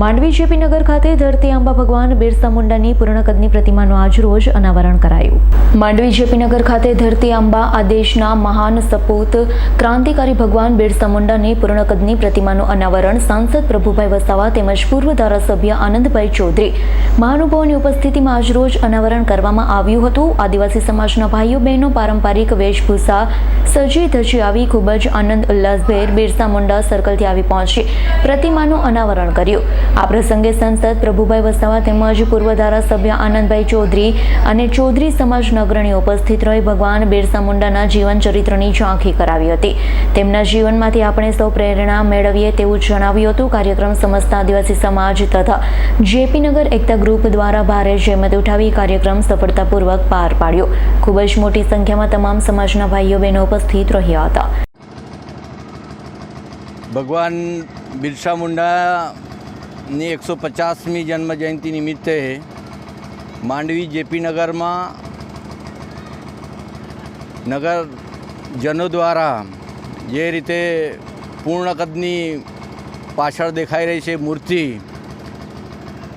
માંડવી જેપીનગર ખાતે ધરતી આંબા ભગવાન બિરસા મુંડાની પૂર્ણકદની પ્રતિમાનું આજરોજ અનાવરણ કરાયું. માંડવી જેપીનગર ખાતે ધરતી આંબા આ દેશના મહાન સપૂત, ક્રાંતિકારી ભગવાન બિરસા મુંડાની પૂર્ણકદની પ્રતિમાનું અનાવરણ સાંસદ પ્રભુભાઈ વસાવા તેમજ પૂર્વ ધારાસભ્ય આનંદભાઈ ચૌધરી મહાનુભાવોની ઉપસ્થિતિમાં આજરોજ અનાવરણ કરવામાં આવ્યું હતું. આદિવાસી સમાજના ભાઈઓ, બહેનો, પારંપરિક વેશભૂષા સજી ધજી આવી ખૂબ જ આનંદ ઉલ્લાસભેર બિરસા મુંડા સર્કલથી આવી પહોંચી પ્રતિમાનું અનાવરણ કર્યું. આ પ્રસંગે સંસદ પ્રભુભાઈ વસાવા તેમજ પૂર્વ ધારાસભ્ય આનંદભાઈ ચૌધરી અને ચૌધરી સમાજના નગરણી ઉપસ્થિત રહી ભગવાન બિરસા મુંડાના જીવન ચરિત્રની ઝાંખી કરાવી હતી. તેમના જીવનમાંથી આપણે સૌ પ્રેરણા મેળવીએ તેવું જણાવ્યું હતું કાર્યક્રમ સમસ્ત આદિવાસી સમાજ તથા જેપીનગર એકતા ગ્રુપ દ્વારા ભારે જહેમત ઉઠાવી કાર્યક્રમ સફળતાપૂર્વક પાર પાડ્યો. ખૂબ જ મોટી સંખ્યામાં તમામ સમાજના ભાઈઓ બહેનો ઉપસ્થિત રહ્યા હતા. ભગવાન બિરસા મુંડાની એકસો પચાસમી જન્મજયંતિ નિમિત્તે માંડવી જેપી નગરમાં નગરજનો દ્વારા જે રીતે પૂર્ણ કદની પાછળ દેખાઈ રહી છે મૂર્તિ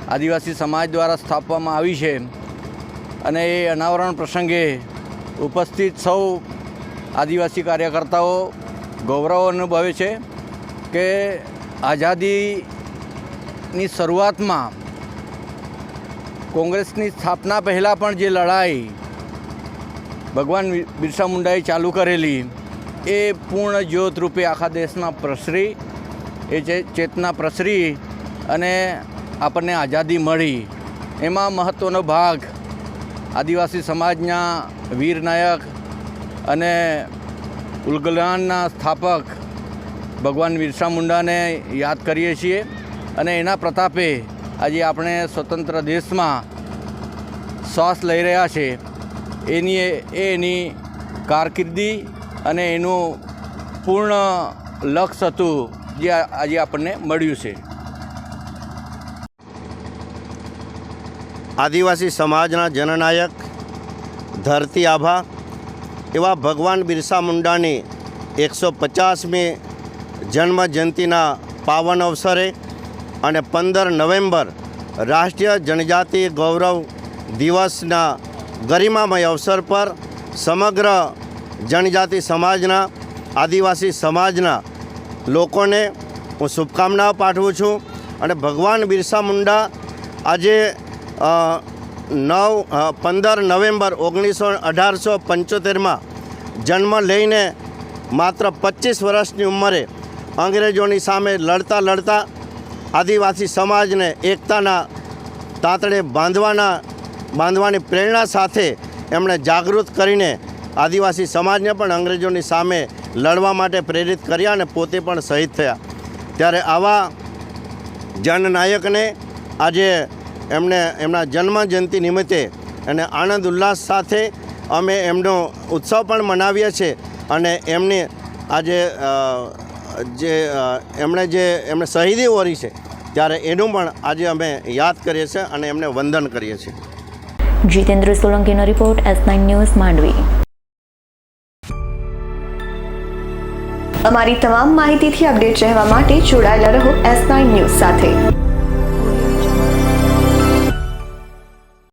આદિવાસી સમાજ દ્વારા સ્થાપવામાં આવી છે અને એ અનાવરણ પ્રસંગે ઉપસ્થિત સૌ આદિવાસી કાર્યકર્તાઓ ગૌરવ અનુભવે છે કે આઝાદીની શરૂઆતમાં કોંગ્રેસની સ્થાપના પહેલાં પણ જે લડાઈ ભગવાન બિરસા મુંડાએ ચાલુ કરેલી, એ પૂર્ણ જ્યોત રૂપે આખા દેશમાં પ્રસરી, એ ચેતના પ્રસરી અને આપણને આઝાદી મળી. એમાં મહત્ત્વનો ભાગ આદિવાસી સમાજના વીર નાયક અને ઉલગલાનના સ્થાપક ભગવાન બિરસા મુંડાને યાદ કરીએ છીએ. અને એના પ્રતાપે આજે આપણે સ્વતંત્ર દેશમાં શ્વાસ લઈ રહ્યા છે. એની એ એની કારકિર્દી અને એનું પૂર્ણ લક્ષ્ય હતું જે આજે આપણને મળ્યું છે. આદિવાસી સમાજના જનનાયક, ધરતી આભા એવા ભગવાન બિરસા મુંડાની એકસો પચાસમી જન્મ જયંતિના પાવન અવસરે અને પંદર નવેમ્બર રાષ્ટ્રીય જનજાતિ ગૌરવ દિવસના ગરિમામય અવસર પર સમગ્ર જનજાતિ સમાજના, આદિવાસી સમાજના લોકોને હું શુભકામનાઓ પાઠવું છું અને ભગવાન બિરસા મુંડા આજે નવ પંદર નવેમ્બર ઓગણીસો અઢારસો પંચોતેરમાં જન્મ લઈને માત્ર પચીસ વર્ષની ઉંમરે અંગ્રેજોની સામે લડતા લડતા આદિવાસી સમાજને એકતાના તાતડે બાંધવાના, બાંધવાની પ્રેરણા સાથે એમણે જાગૃત કરીને આદિવાસી સમાજને પણ અંગ્રેજોની સામે લડવા માટે પ્રેરિત કર્યા અને પોતે પણ શહીદ થયા. ત્યારે આવા જનનાયકને આજે એમને એમના જન્મ જયંતિ નિમિત્તે અને આનંદ ઉલ્લાસ સાથે અમે એમનો ઉત્સવ પણ મનાવીએ છીએ અને એમની આજે જે એમણે જે, એમણે શહીદી ઓરી છે, ત્યારે એનું પણ આજે અમે યાદ કરીએ છીએ અને એમને વંદન કરીએ છીએ. Jitendra સોલંકીનો report S nine news Mandvi. અમારી તમામ માહિતીથી અપડેટ રહેવા માટે જોડાયેલા રહો એસ નાઇન ન્યૂઝ સાથે.